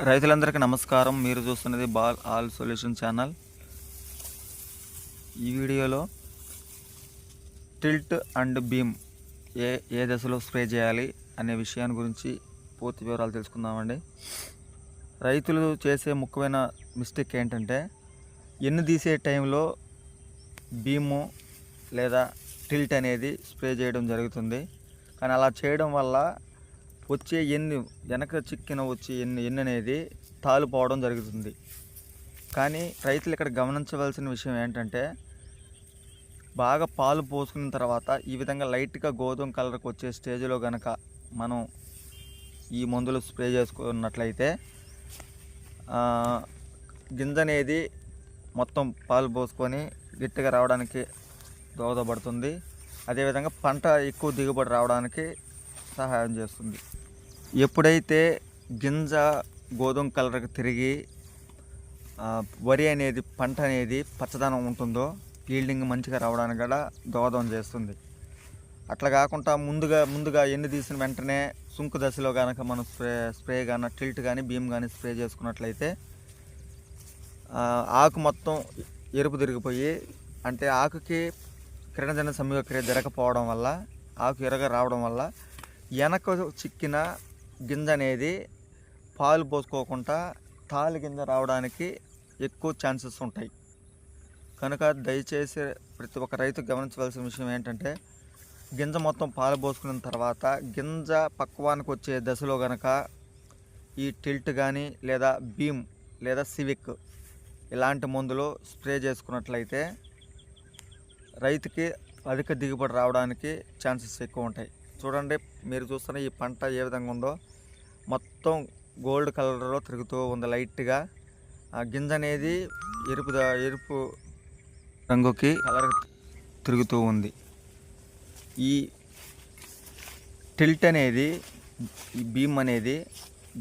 రైతులందరికీ నమస్కారం. మీరు చూస్తున్నది బాల్ ఆల్ సొల్యూషన్ ఛానల్. ఈ వీడియోలో టిల్ట్ అండ్ బీమ్ ఏ ఏ దశలో స్ప్రే చేయాలి అనే విషయాన్ని గురించి పూర్తి వివరాలు తెలుసుకుందామండి. రైతులు చేసే ముఖ్యమైన మిస్టేక్ ఏంటంటే ఎన్ను తీసే టైంలో బీము లేదా టిల్ట్ అనేది స్ప్రే చేయడం జరుగుతుంది. కానీ అలా చేయడం వల్ల వచ్చే ఎన్ని వెనక చిక్కిన వచ్చే ఎన్ని ఎన్ని అనేది తాలిపోవడం జరుగుతుంది. కానీ రైతులు ఇక్కడ గమనించవలసిన విషయం ఏంటంటే బాగా పాలు పోసుకున్న తర్వాత ఈ విధంగా లైట్గా గోధుమ కలర్కి వచ్చే స్టేజ్లో కనుక మనం ఈ మందులు స్ప్రే చేసుకున్నట్లయితే గింజ అనేది మొత్తం పాలు పోసుకొని గట్టిగా రావడానికి దోహదపడుతుంది. అదేవిధంగా పంట ఎక్కువ దిగుబడి రావడానికి సహాయం చేస్తుంది. ఎప్పుడైతే గింజ గోధుమ కలర్కి తిరిగి వరి అనేది పంట అనేది పచ్చదనం ఉంటుందో ఫీల్డింగ్ మంచిగా రావడానికి కూడా దోహదం చేస్తుంది. అట్లా కాకుండా ముందుగా ముందుగా ఎన్ని తీసిన వెంటనే సుంకు దశలో కనుక మనం స్ప్రే స్ప్రే కానీ టిల్ట్ కానీ బీమ్ కానీ స్ప్రే చేసుకున్నట్లయితే ఆకు మొత్తం ఎరుపు తిరిగిపోయి అంటే ఆకుకి కిరణజన సంయోగక్రియ జరగకపోవడం వల్ల ఆకు ఎరగ రావడం వల్ల వెనక చిక్కిన గింజ అనేది పాలు పోసుకోకుండా తాలి గింజ రావడానికి ఎక్కువ ఛాన్సెస్ ఉంటాయి. కనుక దయచేసి ప్రతి ఒక్క రైతు గమనించవలసిన విషయం ఏంటంటే గింజ మొత్తం పాలు పోసుకున్న తర్వాత గింజ పక్వానికి వచ్చే దశలో గనక ఈ టిల్ట్ కానీ లేదా బీమ్ లేదా సివిక్ ఇలాంటి మందులు స్ప్రే చేసుకున్నట్లయితే రైతుకి అధిక దిగుబడి రావడానికి ఛాన్సెస్ ఎక్కువ ఉంటాయి. చూడండి మీరు చూస్తున్న ఈ పంట ఏ విధంగా ఉందో. మొత్తం గోల్డ్ కలర్లో తిరుగుతూ ఉంది లైట్గా. ఆ గింజ అనేది ఎరుపు ఎరుపు రంగుకి కలర్ తిరుగుతూ ఉంది. ఈ టిల్ట్ అనేది ఈ బీమ్ అనేది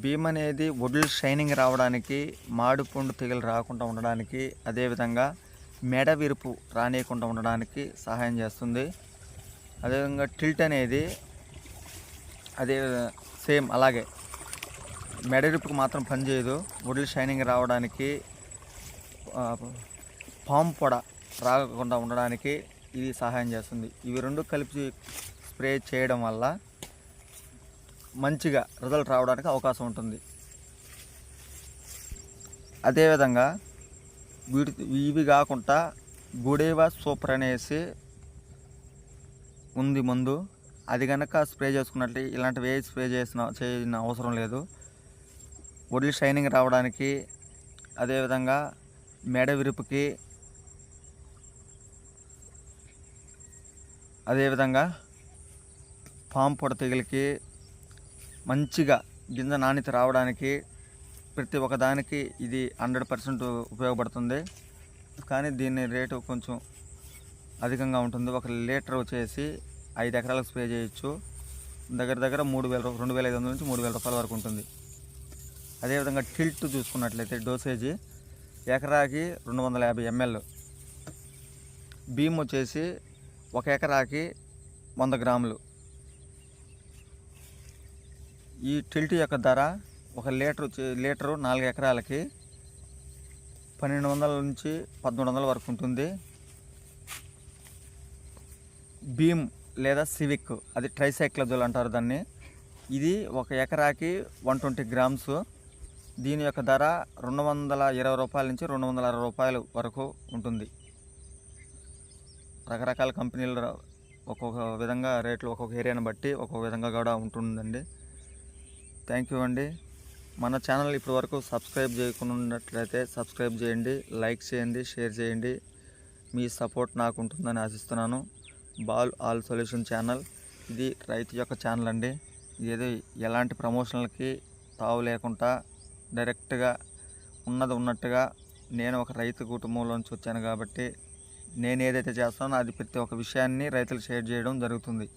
బీమ్ అనేది వడ్లు షైనింగ్ రావడానికి మాడిపండు తెగులు రాకుండా ఉండడానికి అదేవిధంగా మెడ విరుపు రానియకుండా ఉండడానికి సహాయం చేస్తుంది. అదేవిధంగా టిల్ట్ అనేది అదే సేమ్ అలాగే. మెడ మాత్రం పనిచేయదు వడ్లు షైనింగ్ రావడానికి పాము పొడ రాకుండా ఉండడానికి ఇది సహాయం చేస్తుంది. ఇవి రెండు కలిపి స్ప్రే చేయడం వల్ల మంచిగా రిజల్ట్ రావడానికి అవకాశం ఉంటుంది. అదేవిధంగా వీటి ఇవి కాకుండా గుడేవా సూపర్ అనేసి ఉంది ముందు. అది కనుక స్ప్రే చేసుకున్నట్టు ఇలాంటివి ఏ స్ప్రే చేసిన చేసిన అవసరం లేదు. వడ్లు షైనింగ్ రావడానికి అదేవిధంగా మెడ విరుపుకి అదేవిధంగా పాము పొడ తెగులకి మంచిగా గింజ నాణ్యత రావడానికి ప్రతి ఒక్కదానికి ఇది హండ్రెడ్ పర్సెంట్ ఉపయోగపడుతుంది. కానీ దీని రేటు కొంచెం అధికంగా ఉంటుంది. ఒక లీటర్ వచ్చేసి ఐదు ఎకరాలకు స్ప్రే చేయొచ్చు. దగ్గర దగ్గర మూడు వేల రెండు వేల ఐదు వందల నుంచి మూడు వేల రూపాయల వరకు ఉంటుంది. అదేవిధంగా టిల్ట్ చూసుకున్నట్లయితే డోసేజీ ఎకరాకి రెండు వందల యాభై ఎంఎల్. బీమ్ వచ్చేసి ఒక ఎకరాకి వంద గ్రాములు. ఈ టిల్ట్ యొక్క ధర ఒక లీటర్ లీటరు నాలుగు ఎకరాలకి పన్నెండు వందల నుంచి పదమూడు వందల వరకు ఉంటుంది. భీమ్ లేదా సివిక్ అది ట్రైసైక్లజోల్ అంటారు దాన్ని. ఇది ఒక ఎకరాకి వన్ ట్వంటీ గ్రామ్స్. దీని యొక్క ధర రెండు వందల ఇరవై రూపాయల నుంచి రెండు వందల అరవై రూపాయల వరకు ఉంటుంది. రకరకాల కంపెనీలు ఒక్కొక్క విధంగా రేట్లు ఒక్కొక్క ఏరియాని బట్టి ఒక్కొక్క విధంగా కూడా ఉంటుందండి. థ్యాంక్ యూ అండి. మన ఛానల్ ఇప్పటి వరకు సబ్స్క్రైబ్ చేయకుండా ఉన్నట్లయితే సబ్స్క్రైబ్ చేయండి లైక్ చేయండి షేర్ చేయండి. మీ సపోర్ట్ నాకు ఉంటుందని ఆశిస్తున్నాను. Ball all solution channel. ఇది రైతు యొక్క ఛానల్ అండి. ఏదో ఎలాంటి ప్రమోషన్లకి తావు లేకుండా డైరెక్ట్గా ఉన్నది ఉన్నట్టుగా నేను ఒక రైతు కుటుంబంలోంచి వచ్చాను కాబట్టి నేను ఏదైతే చేస్తానో అది ప్రతి ఒక్క విషయాన్ని రైతులు షేర్ చేయడం జరుగుతుంది.